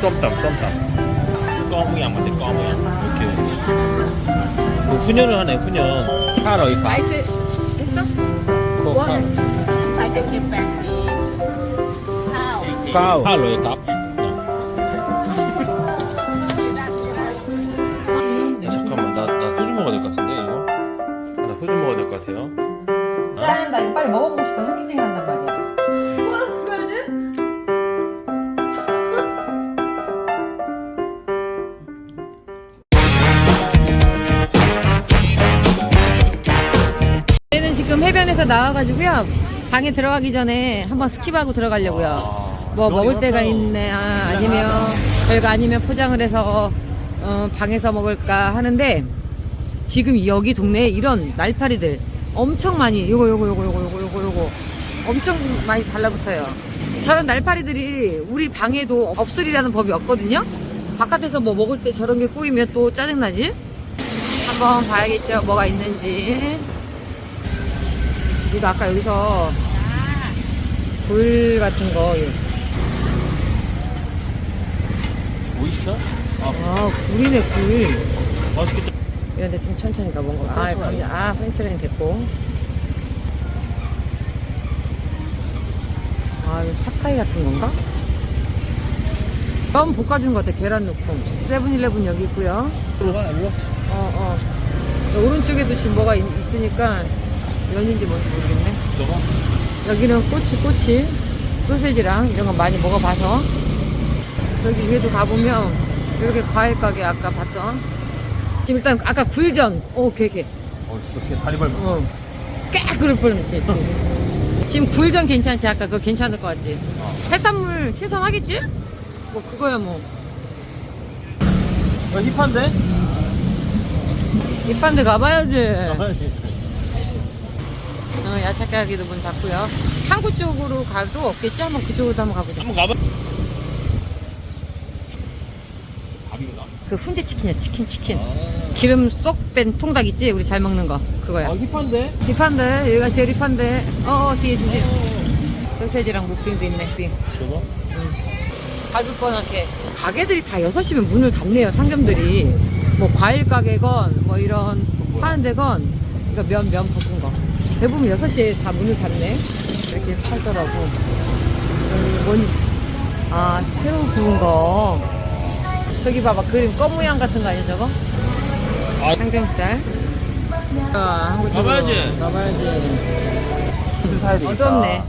썸땀 썸땀 껌이야 맞대 껌이야 이렇게. 그 훈연을 하네 훈연. 차라리 파이스 했어? 원. 파로 이거 잠깐만 나, 나 소주 먹어야 될 것 같은데 이거? 나 소주 먹어야 될 것 같아요. 짠 나. 이거 빨리 먹어보고 싶어. 향기 진 난단 말이야. 해변에서 나와가지고요. 방에 들어가기 전에 한번 스킵하고 들어가려고요. 아, 뭐 여기 먹을 데가 있네, 아, 아니면 별거 아니면 포장을 해서 어, 방에서 먹을까 하는데 지금 여기 동네에 이런 날파리들 엄청 많이 요거 요거 요거 요거 요거 요거 요거 엄청 많이 달라붙어요. 저런 날파리들이 우리 방에도 없으리라는 법이 없거든요. 바깥에서 뭐 먹을 때 저런 게 꼬이면 또 짜증나지? 한번 봐야겠죠. 뭐가 있는지. 우리가 아까 여기서 굴 같은 거. 보이시나? 아 아, 굴이네, 굴. 맛있겠다 이런데 좀 천천히 가본 거. 아, 감자. 아, 프렌치라인 됐고. 아, 이거 팟타이 같은 건가? 너무 볶아준 것 같아, 계란 넣고. 세븐일레븐 여기 있고요. 가 일로 어, 어. 오른쪽에도 지금 뭐가 있, 으니까 면인지 뭔지 모르겠네. 여기는 꼬치, 꼬치. 소세지랑 이런 거 많이 먹어봐서. 저기 위에도 가보면 이렇게 과일 가게 아까 봤던. 지금 일단 아까 굴전. 오, 개, 개. 어 이렇게 다리 밟고 어. 꽤 그럴 뻔했지. 지금 굴전 괜찮지? 아까 그거 괜찮을 것 같지? 어. 해산물 신선하겠지? 뭐 그거야 뭐. 어, 힙한데? 이딴 데 가봐야지. 어, 야 채 가게도 문 닫고요. 항구 쪽으로 가도 없겠지? 한번 그쪽으로도 한번 가보자. 한번 가봐 밥인가? 그 훈제 치킨이야, 치킨, 치킨. 아, 기름 쏙 뺀 통닭 있지? 우리 잘 먹는 거. 그거야. 아 힙한데? 힙한데? 여기가 제일 힙한데? 어, 어 뒤에 주세요. 소세지랑 무빙도 있네, 빙. 저거? 밟을 뻔하게. 가게들이 다 6시면 문을 닫네요, 상점들이. 뭐 과일 가게건, 뭐 이런 파는 데건, 이거 면, 면 볶은 거. 대부분 6시에 다 문을 닫네. 이렇게 팔더라고. 여기 뭔, 아, 새우 구운 거. 저기 봐봐, 그림 검 모양 같은 거 아니야, 저거? 아. 상정살. 아, 한국 가봐야지. 가봐야지. 술 사야 되겠다 어둡네.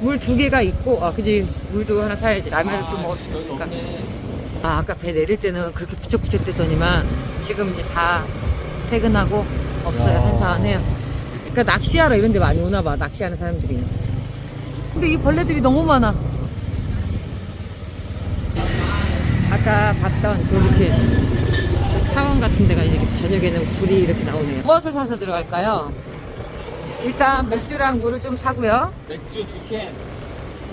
물 두 개가 있고, 아, 그지. 물도 하나 사야지. 라면을 또 먹을 수 있으니까. 아, 아까 배 내릴 때는 그렇게 부쩍부쩍 되더니만 지금 이제 다 퇴근하고 없어요. 야. 한산해요. 그러니까 낚시하러 이런 데 많이 오나 봐. 낚시하는 사람들이. 근데 이 벌레들이 너무 많아. 아까 봤던 그렇게 사원 같은 데가 이제 저녁에는 불이 이렇게 나오네요. 무엇을 사서 들어갈까요? 일단 맥주랑 물을 좀 사고요. 맥주 두 캔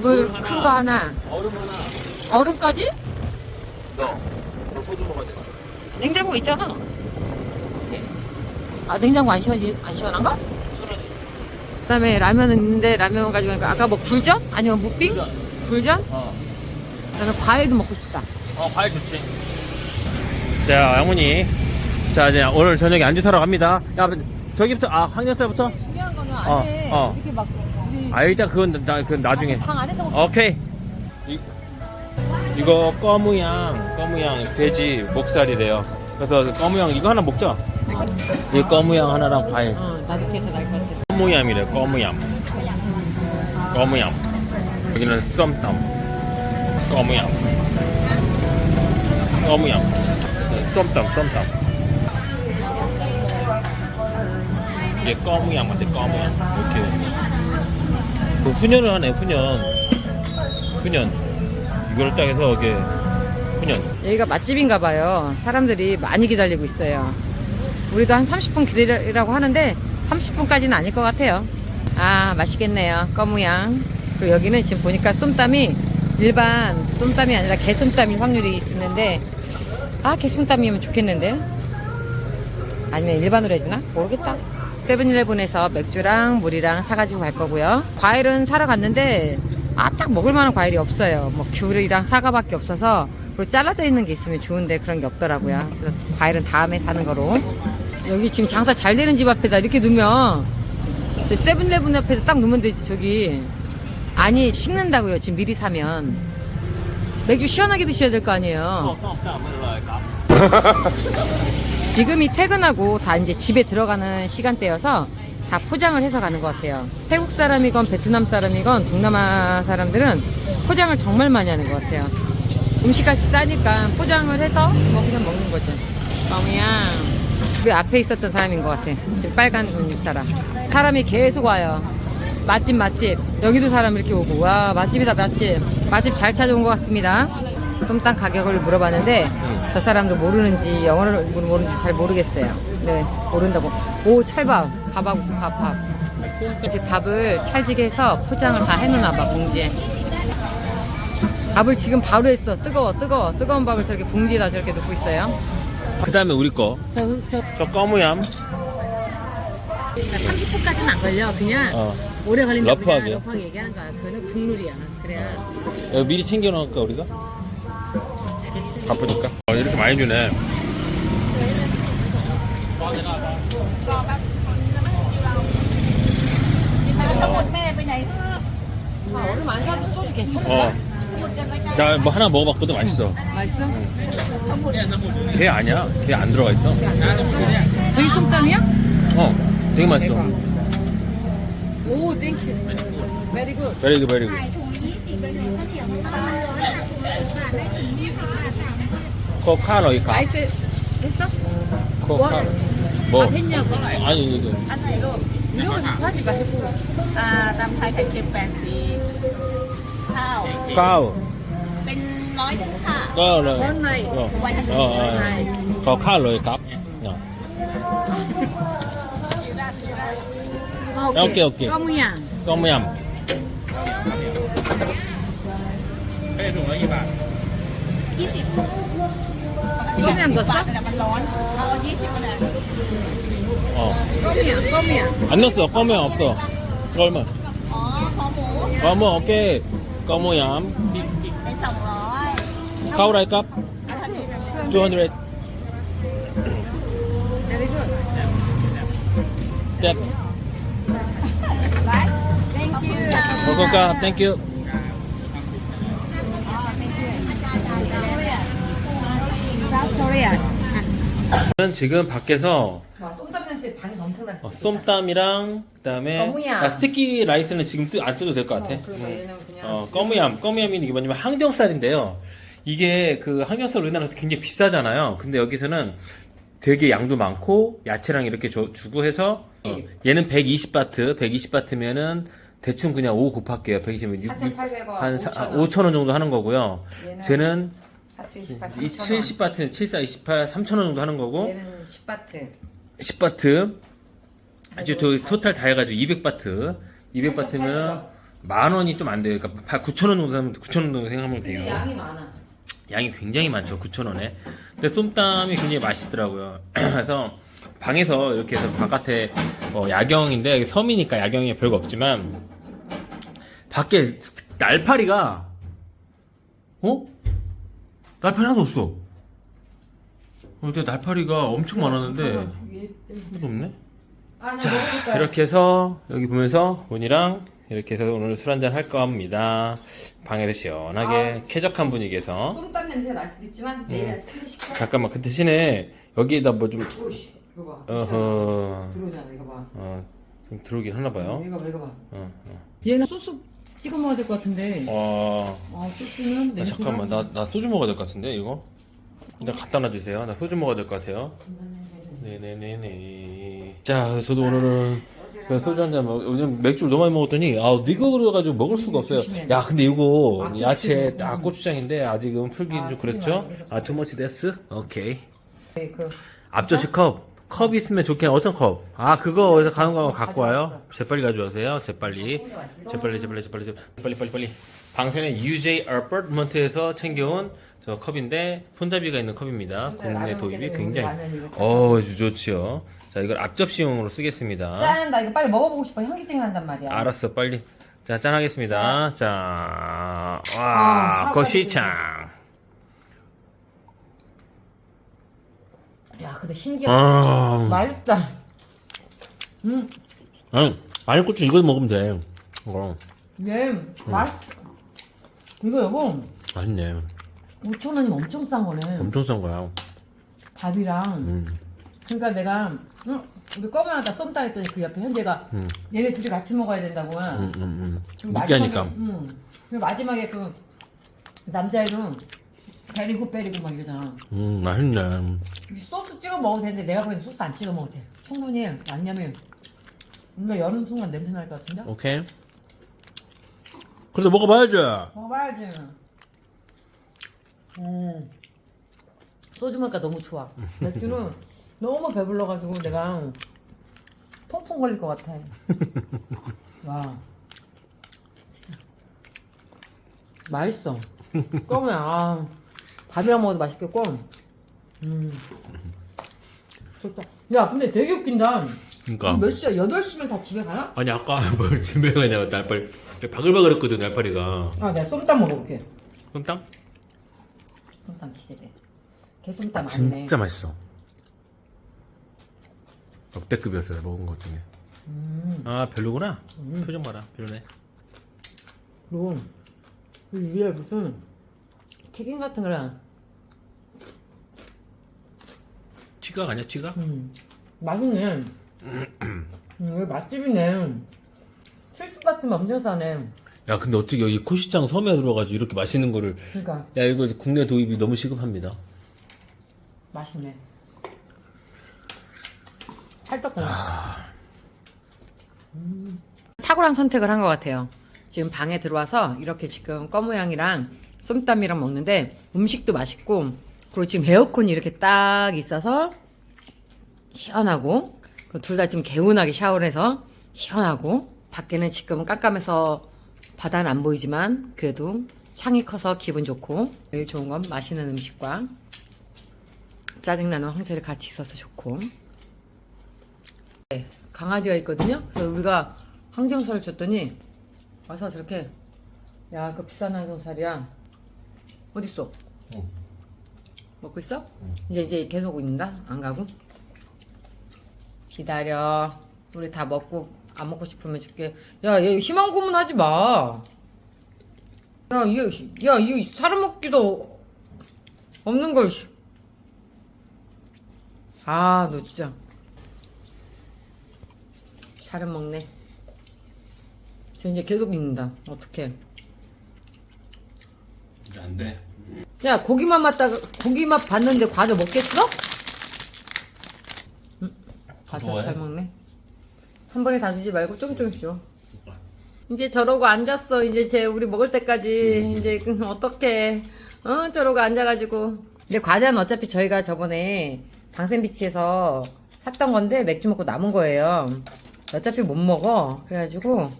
물물 큰. 거 하나. 얼음 하나 얼음까지? 너, 너 소주 먹어야 돼 냉장고 있잖아. 아, 냉장고 안 시원지, 안 시원한가? 그 다음에 라면은 있는데 라면 가지고 가니까 아까 뭐 굴전? 아니면 무빙? 굴전. 굴전? 어. 나는 과일도 먹고 싶다. 어, 과일 좋지. 자, 양훈이. 자, 이제 오늘 저녁에 안주 사러 갑니다. 야, 저기부터, 아, 황역사부터? 중요한 거는 어, 안에 어. 이렇게 막 우리 아, 일단 그건, 나, 그건 나중에. 방 안에서 먹 오케이. 이, 이거 꺼무양, 꺼무양, 돼지 목살이래요. 그래서 꺼무양, 이거 하나 먹자. 이 꺼무양 하나랑 과일. 어, 나도 그래서 나을 것 같아. 꺼무얌이래, 꺼무얌. 꺼무얌. 여기는 썸땀. 꺼무얌. 꺼무얌. 썸땀, 썸땀. 이게 꺼무얌 같아, 꺼무얌. 이렇게. 그 훈연을 하네, 훈연. 훈연. 이걸 딱 해서 이게 훈연. 여기가 맛집인가 봐요. 사람들이 많이 기다리고 있어요. 우리도 한 30분 기다리라고 하는데 30분까지는 아닐 것 같아요. 아, 맛있겠네요. 꺼무양. 그리고 여기는 지금 보니까 쏨땀이 일반 쏨땀이 아니라 개쏨땀이 확률이 있는데 아, 개쏨땀이면 좋겠는데. 아니면 일반으로 해주나? 모르겠다. 세븐일레븐에서 맥주랑 물이랑 사가지고 갈 거고요. 과일은 사러 갔는데 아, 딱 먹을 만한 과일이 없어요. 뭐 귤이랑 사과밖에 없어서 그리고 잘라져 있는 게 있으면 좋은데 그런 게 없더라고요. 그래서 과일은 다음에 사는 거로. 여기 지금 장사 잘 되는 집 앞에다 이렇게 놓으면 저 세븐일레븐 앞에서 딱 놓으면 되지 저기. 아니 식는다고요. 지금 미리 사면. 맥주 시원하게 드셔야 될 거 아니에요. 지금이 퇴근하고 다 이제 집에 들어가는 시간대여서 다 포장을 해서 가는 것 같아요. 태국 사람이건 베트남 사람이건 동남아 사람들은 포장을 정말 많이 하는 것 같아요. 음식값이 싸니까 포장을 해서 뭐 그냥 먹는 거죠. 뻥이야. 그 앞에 있었던 사람인 것 같아. 지금 빨간 옷입 사람. 사람이 계속 와요. 맛집 맛집. 여기도 사람 이렇게 오고 와 맛집이다 맛집. 맛집 잘 찾아온 것 같습니다. 솜땅 가격을 물어봤는데 저 사람도 모르는지 영어를 모르는지 잘 모르겠어요. 네 모른다고. 오 찰밥 밥하고 밥 밥. 이렇게 밥을 찰지게 해서 포장을 다 해놓나 봐 봉지에. 밥을 지금 바로 했어. 뜨거워 뜨거워 뜨거운 밥을 저렇게 봉지에다 저렇게 넣고 있어요. 그 다음에 우리 거. 저, 저 저 거무얌. 30분까지는 안 걸려. 그냥 어. 오래 걸린다. 러프하게. 그냥 러프하게 얘기하는 거야. 그거는 국룰이야. 그래야 여기 미리 챙겨놓을까 우리가? 바쁘니까. 어, 이렇게 많이 주네. 아, 얼음 안 사도 소주 괜찮은데? 어. 나 뭐 하나 먹어봤거든 맛있어. 맛있어? 게 아니야. 게안 들어가 있어. 저기 쏨땀이야? 어. 되게 맛있어. 오, 땡큐. 베리 굿. 베리 그 베리그. 코카로 이카. 아이스 했어? 코카. 뭐? 다 했냐고. 아니 이거. Ăn này luôn 이런 거좀 하지 마. 해보고. À, tầm Thái thành kim bạc xì Thao เก้า Bên nói đến thả ก็เลย One nice. เออเออเออขอข้าวเลยครับเนาะ 아, 오케이, 오케이. 까무야. ต้มย 처음에 넣었어? Bạn này là bạn đón Thao giết thì cái nàyำ어 까무야, 까무야. 안 넣었어 꺼면 없어 얼마 Có kho mũ 꺼면 오케이 꺼무얌 Bên sòng rồi 카우라이 값 Ăn thằng gì 200 베리 굿. 잽 땡큐. 고고가 땡큐 사우스 코리아. 저는 지금 밖에서 와, 쏨땀 냄새 방에 넘쳐났어. 어, 쏨땀이랑 그다음에 거무얌. 아, 스티키 라이스는 지금 뜨, 안 써도 될 것 같아 그리고 얘는 그냥. 어, 꺼무얌, 꺼무얌이 이게 뭐냐면 항정살인데요. 이게 그 항정살 우리나라에서 굉장히 비싸잖아요. 근데 여기서는 되게 양도 많고 야채랑 이렇게 줘- 주고 해서 어, 얘는 120바트, 120바트면은 대충 그냥 5 곱할게요. 120면 4,800원, 한 5,000원. 5천 원 정도 하는 거고요. 얘는 쟤는 428, 이 70바트, 74, 28, 3천 원 정도 하는 거고 얘는 10바트. 10바트 아주 저 토탈 다 해가지고 200바트 200바트면 만 원이 좀 안 돼요 그러니까 9천 원 정도 하면 9천 원 정도 생각하면 근데 돼요 양이 많아. 양이 굉장히 많죠 9천 원에 근데 쏨땀이 굉장히 맛있더라고요 그래서 방에서 이렇게 해서 바깥에 어, 야경인데 섬이니까 야경이 별거 없지만 밖에 날파리가 어? 날파리 하나도 없어 어, 근데 날파리가 엄청 많았는데 하나도 없네 아, 나 먹어볼까요? 이렇게 해서 여기 보면서 문이랑 이렇게 해서 오늘 술 한잔 할 겁니다. 방에서 시원하게 쾌적한 분위기에서 쏨땀 냄새가 날 수도 있지만 내일 틀리 식사. 잠깐만 그 대신에 여기에다 뭐 좀 오씨, 이거 봐. 어허 들어오잖아, 이거 봐. 어, 좀 들어오긴 하나 봐요. 이거 봐, 이거 봐. 어, 어. 얘는 소스 찍어 먹어야 될 것 같은데. 와, 아, 소스는 나 냄새가. 잠깐만 나 나 소주 먹어야 될 것 같은데 이거. 일단 갖다 놔주세요. 나 소주 먹어야 될 것 같아요. 네네네네. 자, 저도 오늘은 그 소주 한 잔 먹, 왜냐면 맥주를 너무 많이 먹었더니, 아, 미국으로가지고 먹을 수가 없어요. 야, 근데 이거, 아, 야채. 아, 고추장인데, 아직은 풀기는 아, 좀 그렇죠? 아, 투머치 데스? 오케이. 네, 그 앞접시 컵. 컵 있으면 해. 어떤 컵? 아, 그거 어디서 가는 거 갖고 와요? 재빨리 가져오세요. 재빨리. 재빨리, 재빨리, 재빨리, 재빨리, 빨리, 빨리. 방세는 UJ 어퍼트먼트에서 챙겨온 저 컵인데, 손잡이가 있는 컵입니다. 국내 도입이 굉장히. 라면 이거 어, 좋지요. 자, 이걸 앞접시용으로 쓰겠습니다. 짠, 나 이거 빨리 먹어보고 싶어. 현기증이 난단 말이야. 알았어, 빨리. 자, 짠 하겠습니다. 자, 와, 아, 고시창. 야, 근데 신기하다. 아. 맛있다. 음, 아니, 아니, 고추 이거 먹으면 돼. 어, 얘, 맛. 이거 여보, 맛있네. 5천 원이면 엄청 싼 거네. 엄청 싼 거야. 밥이랑. 음. 그러니까 내가 응, 우리 검은하다 쏨다 했더니 그 옆에 현재가, 음. 얘네 둘이 같이 먹어야 된다고. 음, 음, 음. 그리고 느끼하니까. 마지막에, 응. 그리고 마지막에 그, 남자애는 베리고 베리고 막 이러잖아. 음, 맛있네. 소스 찍어 먹어도 되는데 내가 보기엔 소스 안 찍어 먹어도 돼. 충분히 양념이 뭔가 여는 순간 냄새 날 것 같은데? 오케이. 그래도 먹어봐야지. 먹어봐야지. 음. 소주 먹으니까 너무 좋아. 맥주는 너무 배불러가지고 내가 통풍 걸릴 것 같아. 와. 진짜. 맛있어. 껌이야. 아, 밥이랑 먹어도 맛있겠고. 음. 좋다. 야, 근데 되게 웃긴다. 그니까. 몇 시야? 8시면 다 집에 가나? 아니, 아까 뭘 집에 가냐고, 날파리. 바글바글 했거든, 날파리가. 아, 내가 쏨땀 먹어볼게. 솜땀? 쏨땀 기대돼. 개쏨땀 아니네. 진짜 맛있어. 역대급이었어요, 먹은 것 중에. 아, 별로구나. 표정 봐라, 별로네. 그리고 이 위에 무슨 튀김 같은 거랑 튀각 아니야, 튀각? 음, 맛있네. 음, 이거 맛집이네. 칠수 같으면 엄청 싸네. 야, 근데 어떻게 여기 코시장 섬에 들어가지고 이렇게 맛있는 거를. 그러니까 야, 이거 국내 도입이 너무 시급합니다. 맛있네. 찰떡거려. 음. 탁월한 선택을 한 것 같아요. 지금 방에 들어와서 이렇게 지금 꺼무양이랑 쏨땀이랑 먹는데 음식도 맛있고 그리고 지금 에어컨이 이렇게 딱 있어서 시원하고 둘 다 지금 개운하게 샤워를 해서 시원하고 밖에는 지금 깜깜해서 바다는 안 보이지만 그래도 창이 커서 기분 좋고 제일 좋은 건 맛있는 음식과 짜증나는 황소리 같이 있어서 좋고 네, 강아지가 있거든요 그래서 우리가 항정살을 줬더니 와서 저렇게 야 그 비싼 항정살이야 어딨어 응. 먹고 있어? 이제 이제 계속 있는다 안 가고 기다려 우리 다 먹고 안 먹고 싶으면 줄게 야 얘 희망 고문하지 마 야, 얘, 야, 이 사람 먹기도 없는 걸. 씨. 아, 너 진짜. 사람 먹네. 저 이제 계속 있는다. 어떡해. 이제 안 돼. 야, 고기만 맛다가, 고기만 봤는데 과자 먹겠어? 응? 과자 좋아해? 잘 먹네. 한 번에 다 주지 말고 조금 조금씩 줘. 이제 저러고 앉았어. 이제 제 우리 먹을 때까지 이제 그 어떻게 어 저러고 앉아가지고. 근데 과자는 어차피 저희가 저번에 방센비치에서 샀던 건데 맥주 먹고 남은 거예요. 어차피 못 먹어. 그래가지고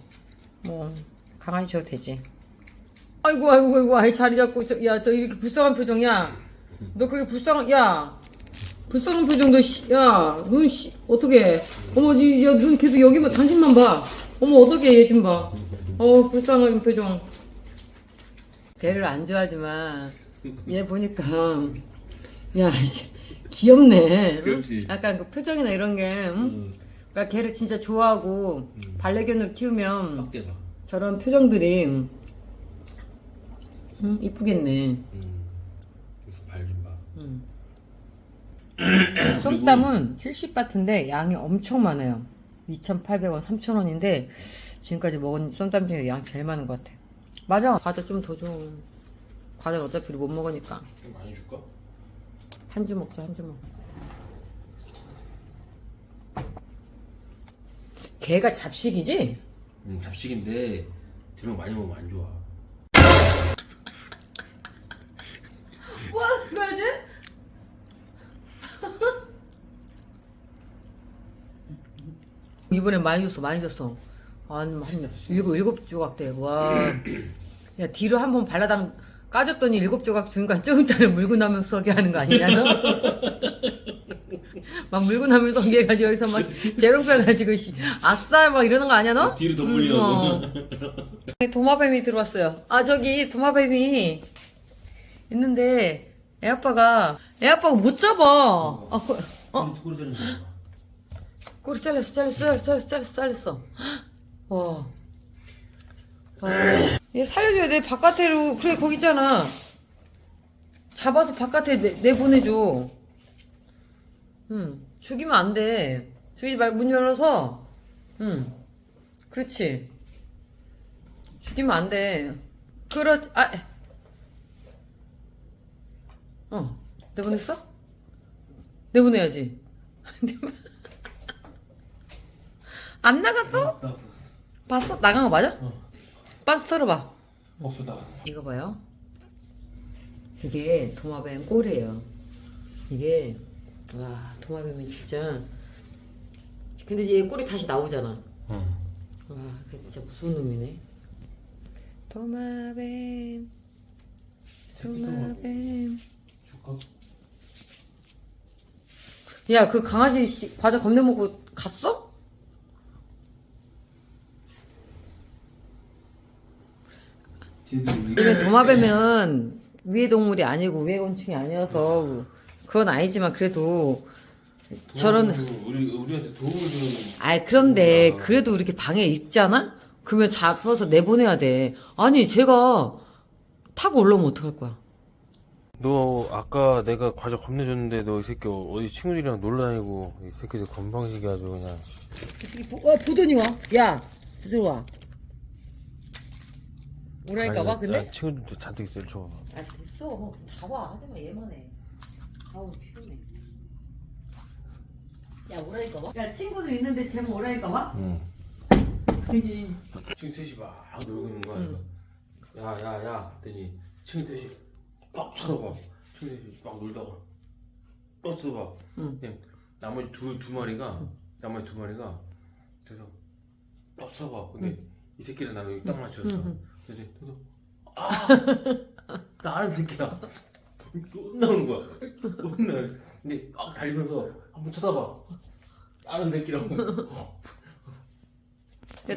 뭐 강아지 줘도 되지. 아이고 아이고 아이고 아이 자리 잡고 야 저 이렇게 불쌍한 표정이야. 너 그렇게 불쌍한 야 불쌍한 표정 너야눈 씨 어떻게 어머 야눈 계속 여기만 당신만 봐. 어머 어떻게 얘 좀 봐. 어 불쌍한 표정. 걔를 안 좋아하지만 얘 보니까 야 이제 귀엽네. 응? 귀엽지. 약간 그 표정이나 이런 게 응? 그러니까 걔를 진짜 좋아하고 반려견으로 키우면. 저런 표정들이 응, 이쁘겠네. 음. 그래서 발 좀 봐. 쏨땀은 70바트인데 양이 엄청 많아요. 2,800원, 3,000원인데 지금까지 먹은 쏨땀 중에 양 제일 많은 것 같아. 맞아. 과자 좀 더 줘. 과자 어차피 우리 못 먹으니까. 좀 많이 줄까? 한 주 먹자, 한 주 먹. 걔가 잡식이지? 음, 잡식인데 거 많이 먹으면 안 좋아. 뭐 하는 거지? 이번에 많이 줬어, 많이 줬어. 한, 한 일곱, 일곱 조각 돼. 와. 야, 뒤로 한 번 발라당 까줬더니 일곱 조각 주니까 좀 이따는 물고 나면서 서게 하는 거 아니냐, 너? 막 물고 나면서 서게 해가지고 여기서 막 재롱 빼가지고, 씨, 아싸, 막 이러는 거 아니야, 너? 뒤로 더 응, 물리라고. 어. 도마뱀이 들어왔어요. 아, 저기 도마뱀이 있는데 애 아빠가 애 아빠가 못 잡아. 아, 그, 어? 꼬리 자르는 거. 꼬리 잘렸어, 잘렸어, 잘렸어, 잘렸어, 잘렸어. 와. 와. 얘 살려줘야 돼. 바깥으로. 그래, 거기 있잖아. 잡아서 바깥에 내, 내보내줘. 응. 죽이면 안 돼. 죽이지 말고 문 열어서. 응. 그렇지. 죽이면 안 돼. 그렇, 아. 어. 내보냈어? 내보내야지. 안 나갔어? 나 봤어? 나간 거 맞아? 어. 반스 털어봐. 없어 나. 이거 봐요. 이게 도마뱀 꼬리예요. 이게 와 도마뱀이 진짜. 근데 얘 꼬리 다시 나오잖아. 응. 와, 그 진짜 무서운 놈이네. 도마뱀, 도마뱀. 줄까? 야, 그 강아지 씨, 과자 겁내 먹고 갔어? 이게 도마뱀은 위해 동물이 아니고 위해 곤충이 아니어서 그건 아니지만 그래도 저런 우리 우리한테 도움을 주는. 아이 그런데 그래도 이렇게 방에 있잖아? 그러면 잡아서 내보내야 돼. 아니 제가 타고 올라오면 어떡할 거야? 너 아까 내가 과자 겁내 줬는데 너 이 새끼 어디 친구들이랑 놀러 다니고 이 새끼들 건방지게 아주 그냥 어 보더니 와. 야 들어와. 오라니까 봐 근데? 야, 친구들도 잔뜩 있어 줘아 됐어 다 와. 하지마 얘만 해. 아우 피곤해. 야 오라니까 봐. 야 친구들 있는데 쟤는 오라니까 봐. 응. 그지. 친구 셋이 막 놀고 있는 거야. 야야야, 했더니 친구 셋이 막 쳐다봐. 친구 셋이 막 놀다가 또 쳐다봐. 응. 그냥 나머지 두, 두 마리가 나머지 두 마리가 그래서 또 쳐다봐. 근데 이 새끼는 나를 여기 딱 맞췄어. 그래서 또 아, 나는 새끼야. 못 나오는 거야. 못 나. 근데 막 달리면서 한번 쳐다봐. 다른 새끼라고.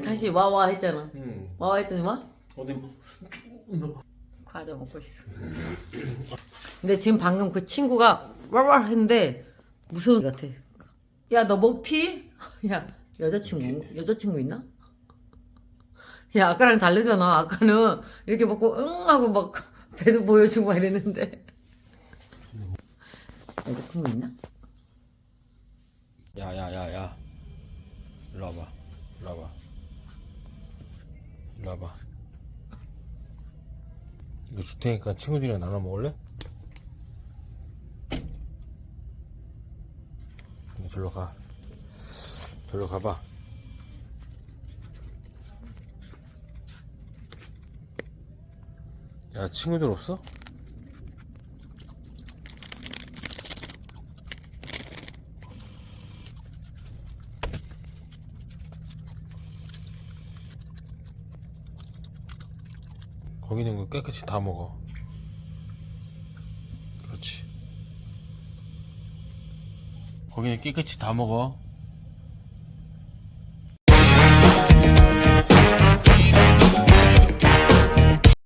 다시 와와 했잖아. 응. 와와 했더니 와? 어디 쭉 과자 먹고 있어. 근데 지금 방금 그 친구가 와와 했는데 무서운 것 같아. 야 너 먹튀? 야 여자친구 여자친구 있나? 야 아까랑 다르잖아. 아까는 이렇게 먹고 응 하고 막 배도 보여주고 막 이랬는데. 여자친구 있나? 야야야야 일로 와봐 일로 와봐 일로 와봐 이거 줄 테니까 친구들이랑 나눠 먹을래? 절로 가 절로 가봐 야 친구들 없어? 깨끗이 다 먹어. 그렇지. 거기는 깨끗이 다 먹어.